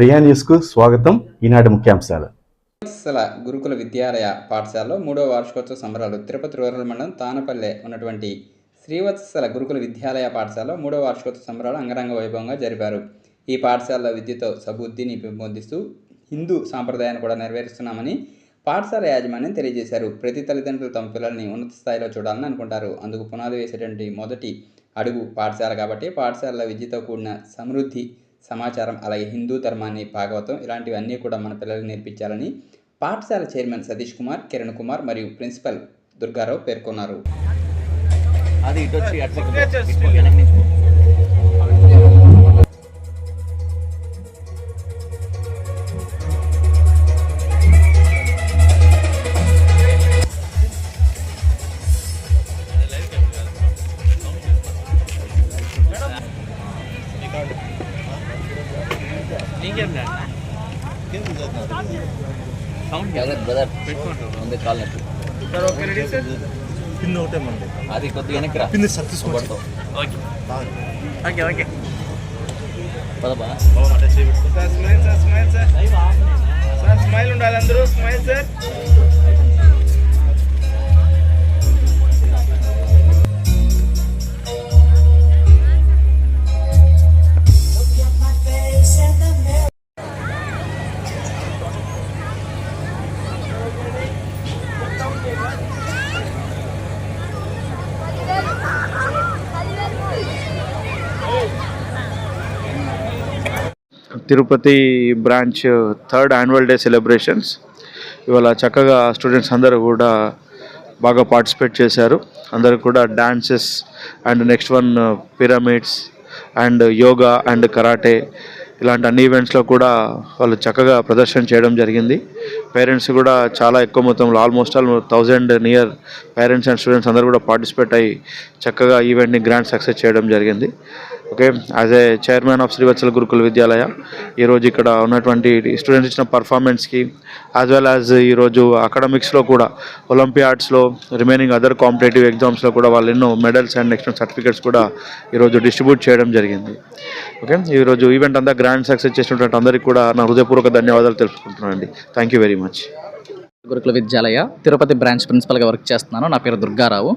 ప్రియా న్యూస్కు స్వాగతం. ఈనాటి ముఖ్యాంశాలు. శ్రీవత్సల గురుకుల విద్యాలయ పాఠశాలలో మూడవ వార్షికోత్సవ సంబరాలు తిరుపతి రూరల్ మండలం తానపల్లె ఉన్నటువంటి శ్రీవత్సల గురుకుల విద్యాలయ పాఠశాలలో మూడవ వార్షికోత్సవ సంబరాలు అంగరంగ వైభవంగా జరిపారు. ఈ పాఠశాలలో విద్యతో సబుద్ధిని పెంపొందిస్తూ హిందూ సాంప్రదాయాన్ని కూడా నెరవేరుస్తున్నామని పాఠశాల యాజమాన్యం తెలియజేశారు. ప్రతి తల్లిదండ్రులు తమ పిల్లల్ని ఉన్నత స్థాయిలో చూడాలని అనుకుంటారు. అందుకు పునాది వేసేటువంటి మొదటి అడుగు పాఠశాల కాబట్టి పాఠశాలలో విద్యతో కూడిన సమృద్ధి సమాచారం అలాగే హిందూ ధర్మాన్ని భాగవతం ఇలాంటివన్నీ కూడా మన పిల్లలకు నేర్పించాలని పాఠశాల చైర్మన్ సతీష్ కుమార్ కిరణ్ కుమార్ మరియు ప్రిన్సిపల్ దుర్గారావు పేర్కొన్నారు. అది ఇటు వచ్చి జాగ్రత్త బ్రదర్ ముందే కాల్ నొప్పి పిన్ ఒకటే మంది అది కొద్దిగా వెనక్కి రా పిన్ సక్సెస్ పడతావు ఓకే ఓకే పదబా అంటే చేపెట్టుకో sir smile sir smile sir sir smile ఉండాలి అందరూ smile sir Tirupati branch third annual day celebrations ఇవాళ చక్కగా స్టూడెంట్స్ అందరూ కూడా బాగా పార్టిసిపేట్ చేశారు. అందరూ కూడా dances and next one pyramids and yoga and karate ఇలాంటి అన్ని ఈవెంట్స్లో కూడా వాళ్ళు చక్కగా ప్రదర్శన చేయడం జరిగింది. పేరెంట్స్ కూడా చాలా ఎక్కువ మొత్తంలో almost all thousand near parents and students అందరూ కూడా పార్టిసిపేట్ అయ్యి చక్కగా ఈవెంట్ని గ్రాండ్ సక్సెస్ చేయడం జరిగింది. Okay as a chairman of Srivatsala Gurukula Vidyalaya ఈరోజు ఇక్కడ ఉన్నటువంటి స్టూడెంట్స్ ఇచ్చిన పర్ఫార్మెన్స్కి యాజ్ వెల్ యాజ్ ఈరోజు అకాడమిక్స్లో కూడా ఒలింపియాడ్స్లో రిమైనింగ్ అదర్ కాంపిటేటివ్ ఎగ్జామ్స్లో కూడా వాళ్ళు ఎన్నో మెడల్స్ అండ్ నెక్స్ట్ సర్టిఫికేట్స్ కూడా ఈరోజు డిస్ట్రిబ్యూట్ చేయడం జరిగింది. ఓకే ఈరోజు ఈవెంట్ అంతా గ్రాండ్ సక్సెస్ చేసినటువంటి అందరికీ కూడా నా హృదయపూర్వక ధన్యవాదాలు తెలుసుకుంటున్నాను అండి thank you very much Gurukula Vidyalaya Tirupati branch ప్రిన్సిపల్గా work చేస్తున్నాను. నా పేరు దుర్గారావు.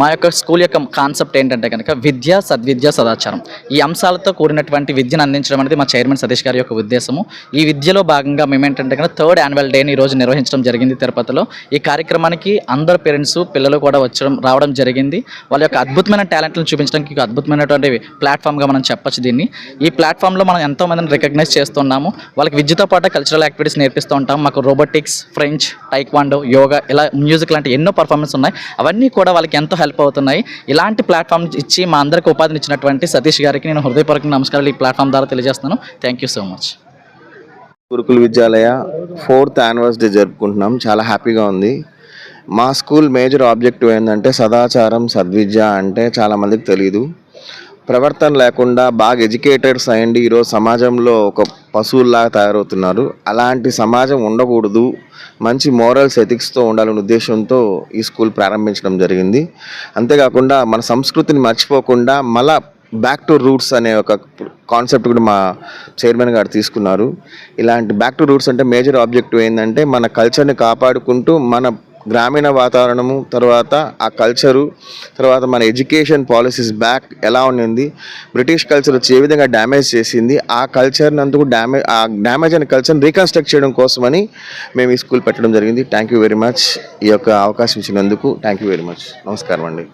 మా యొక్క స్కూల్ యొక్క కాన్సెప్ట్ ఏంటంటే కనుక విద్య సద్విద్య సదాచారం. ఈ అంశాలతో కూడినటువంటి విద్యను అందించడం అనేది మా చైర్మన్ సతీష్ గారి యొక్క ఉద్దేశము. ఈ విద్యలో భాగంగా మేము ఏంటంటే కనుక థర్డ్ యాన్యువల్ డేని ఈరోజు నిర్వహించడం జరిగింది తిరుపతిలో. ఈ కార్యక్రమానికి అందరు పేరెంట్స్ పిల్లలు కూడా వచ్చడం రావడం జరిగింది. వాళ్ళ యొక్క అద్భుతమైన టాలెంట్లను చూపించడానికి ఒక అద్భుతమైనటువంటి ప్లాట్ఫామ్గా మనం చెప్పొచ్చు దీన్ని. ఈ ప్లాట్ఫామ్లో మనం ఎంతోమందిని రికగ్నైజ్ చేస్తున్నాము. వాళ్ళకి విద్యతో పాటు కల్చరల్ యాక్టివిటీస్ నేర్పిస్తూ ఉంటాం. మాకు రోబోటిక్స్ ఫ్రెంచ్ టైక్వాండో యోగా ఇలా మ్యూజిక్ లాంటి ఎన్నో పర్ఫార్మెన్స్ ఉన్నాయి. అవన్నీ కూడా వాళ్ళకి ఎంతో హెల్ప్ అవుతున్నాయి. ఇలాంటి ప్లాట్ఫామ్ ఇచ్చి మా అందరికి ఉపాధిని ఇచ్చినటువంటి సతీష్ గారికి నేను హృదయపూర్వక నమస్కారాలు ఈ ప్లాట్ఫామ్ ద్వారా తెలియజేస్తాను thank you so much Gurukula Vidyalaya fourth యానివర్స్ day జరుపుకుంటున్నాం. చాలా హ్యాపీగా ఉంది. మా స్కూల్ మేజర్ ఆబ్జెక్టివ్ ఏంటంటే సదాచారం సద్విద్య అంటే చాలా మందికి తెలియదు ప్రవర్తన లేకుండా బాగా ఎడ్యుకేటెడ్స్ అయ్యండి. ఈరోజు సమాజంలో ఒక పశువుల్లాగా తయారవుతున్నారు. అలాంటి సమాజం ఉండకూడదు. మంచి మోరల్స్ ఎథిక్స్తో ఉండాలనే ఉద్దేశంతో ఈ స్కూల్ ప్రారంభించడం జరిగింది. అంతేకాకుండా మన సంస్కృతిని మర్చిపోకుండా మళ్ళా బ్యాక్ టు రూట్స్ అనే ఒక కాన్సెప్ట్ కూడా మా చైర్మన్ గారు తీసుకున్నారు. ఇలాంటి బ్యాక్ టు రూట్స్ అంటే మేజర్ ఆబ్జెక్టివ్ ఏంటంటే మన కల్చర్ని కాపాడుకుంటూ మన గ్రామీణ వాతావరణము తర్వాత ఆ కల్చరు తర్వాత మన ఎడ్యుకేషన్ పాలసీస్ బ్యాక్ ఎలా ఉండింది బ్రిటిష్ కల్చర్ వచ్చి ఏ విధంగా డ్యామేజ్ చేసింది ఆ కల్చర్ని అందుకు డ్యామేజ్ ఆ డ్యామేజ్ అయిన కల్చర్ని రీకన్స్ట్రక్ట్ చేయడం కోసమని మేము ఈ స్కూల్ పెట్టడం జరిగింది. థ్యాంక్ యూ వెరీ మచ్ ఈ యొక్క అవకాశం ఇచ్చినందుకు థ్యాంక్ యూ వెరీ మచ్ నమస్కారం అండి.